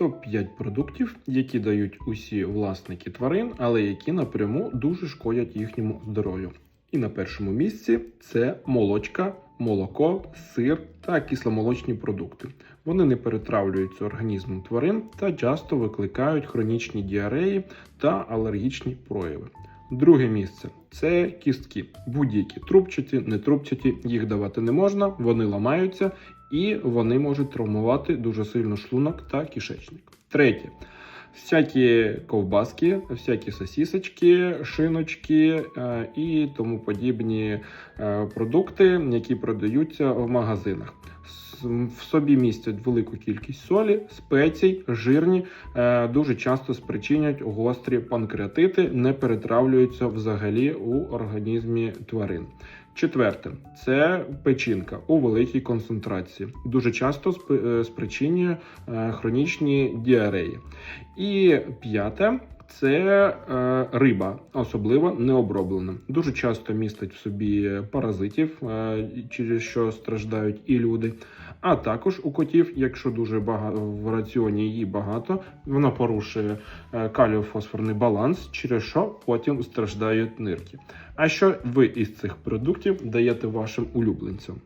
Топ-5 продуктів, які дають усі власники тварин, але які напряму дуже шкодять їхньому здоров'ю. І на першому місці це молочка, молоко, сир та кисломолочні продукти. Вони не перетравлюються організмом тварин та часто викликають хронічні діареї та алергічні прояви. Друге місце це кістки. Будь-які трубчаті, нетрубчаті, їх давати не можна, вони ламаються і вони можуть травмувати дуже сильно шлунок та кишечник. Третє. Всякі ковбаски, всякі сосісочки, шиночки е, і тому подібні е, продукти, які продаються в магазинах. В собі містять велику кількість солі, спецій, жирні, е, дуже часто спричинять гострі панкреатити, не перетравлюються взагалі у організмі тварин. Четверте це печінка у великій концентрації. Дуже часто е, спричинює е, хронічні діареї. І п'яте це е, риба, особливо необроблена. Дуже часто містить в собі паразитів, е, через що страждають і люди. А також у котів, якщо дуже багато в раціоні її багато, вона порушує е, каліофосфорний баланс, через що потім страждають нирки. А що ви із цих продуктів даєте вашим улюбленцям?